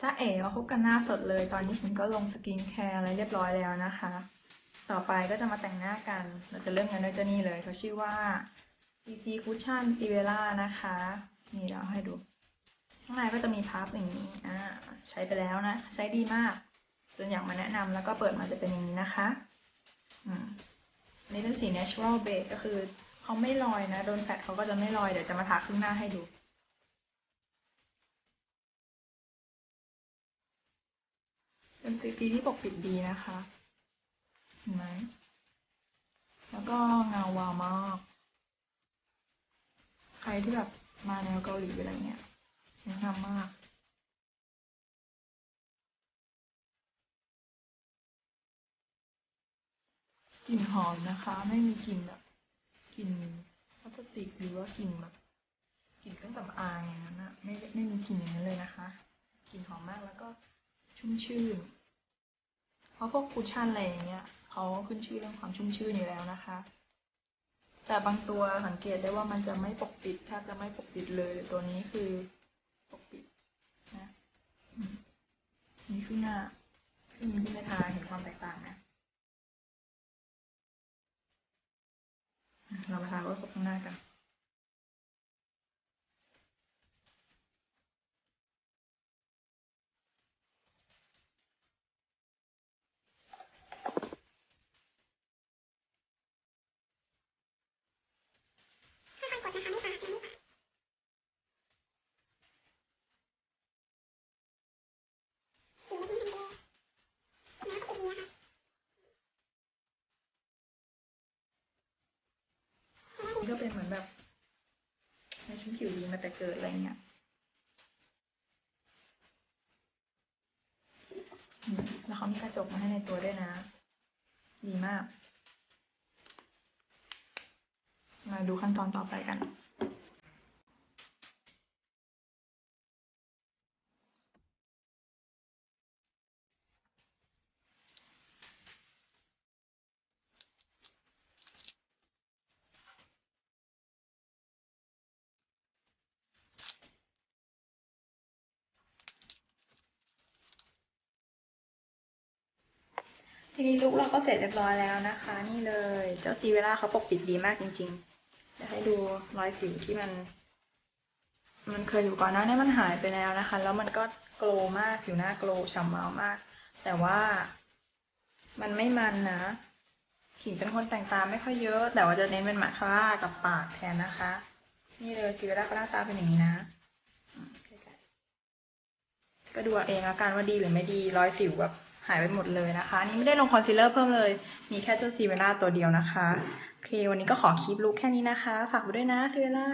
จ้าเอ๋มาพบกันหน้าสดเลย ตอนนี้ผมก็ลงสกินแคร์อะไรเรียบร้อยแล้วนะคะ ต่อไปก็จะมาแต่งหน้ากัน เราจะเริ่มกันด้วยเจ้านี่เลยเขาชื่อว่า CC Cushion c i v e l a นะคะ นี่เราให้ดู ข้างในก็จะมีพับอย่างนี้ อ่า ใช้ไปแล้วนะ ใช้ดีมาก จนอยากมาแนะนำแล้วก็เปิดมาจะเป็นอย่างนี้นะคะ อืมอันนี้เป็นสี natural base ก็คือเขาไม่ลอยนะ โดนแฟตเขาก็จะไม่ลอย เดี๋ยวจะมาทาครึ่งหน้าให้ดู ป็นสีปีที่ปกปิดดีนะคะ เห็นไหม แล้วก็เงาวาวมาก ใครที่แบบมาแนวเกาหลีอะไรเงี้ยแนะนำมากกลิ่นหอมนะคะ ไม่มีกลิ่นแบบกลิ่นพลาสติกหรือว่ากลิ่นแบบกลิ่นเครื่องสำอางอย่างนั้นนะไม่ไม่มีกลิ่นอย่างนั้นเลยนะคะกลิ่นหอมมากแล้วก็ชุ่มชื่น เพราะพวกคุชชั่นอะไรอย่างเงี้ยเขาขึ้นชื่อเรื่องความชุ่มชื่นอยู่แล้วนะคะ แต่บางตัวสังเกตได้ว่ามันจะไม่ปกปิดแทบจะไม่ปกปิดเลยตัวนี้คือปกปิดนะอืมนี่คือหน้าคือมีที่ไม่ทาเห็นความแตกต่างนะเรามาทาก็ครบข้างหน้ากัน ค่อยๆกดนะคะไม่ปาดไม่ปาดโอ้โหนี่มันก็น้ำก็เป็นอย่างนี้นะคะ นี่ก็ เป็นเหมือนแบบในชั้นผิวดีมาแต่เกิดอะไรเงี้ยแล้วเขามีกระจกมาให้ในตัวด้วยนะ ดีมาก มาดูขั้นตอนต่อไปกัน ทีนี้ลุกเราก็เสร็จเรียบร้อยแล้วนะคะ นี่เลย เจ้าซีเวล่าเขาปกปิดดีมากจริงๆเดี๋ยวให้ดูรอยสิวที่มัน มันเคยอยู่ก่อนหน้านี้มันหายไปแล้วนะคะ แล้วมันก็โกลว์มากผิวหน้าโกลว์ฉ่ำวามาก แต่ว่ามันไม่มันนะขิงเป็นคนแต่งตาไม่ค่อยเยอะ แต่ว่าจะเน้นเป็นมาคาร่ากับปากแทนนะคะ นี่เลยซีเวล่าก็หน้าตาเป็นอย่างนี้นะก็ดูเอาเองละกันว่าดีหรือไม่ดี รอยสิวแบบ หายไปหมดเลยนะคะนี่ไม่ได้ลงคอนซีลเลอร์เพิ่มเลย มีแค่เจ้าซีเวล่าตัวเดียวนะคะ โอเค วันนี้ก็ขอคลิปลุกแค่นี้นะคะ ฝากไว้ด้วยนะซีเวล่า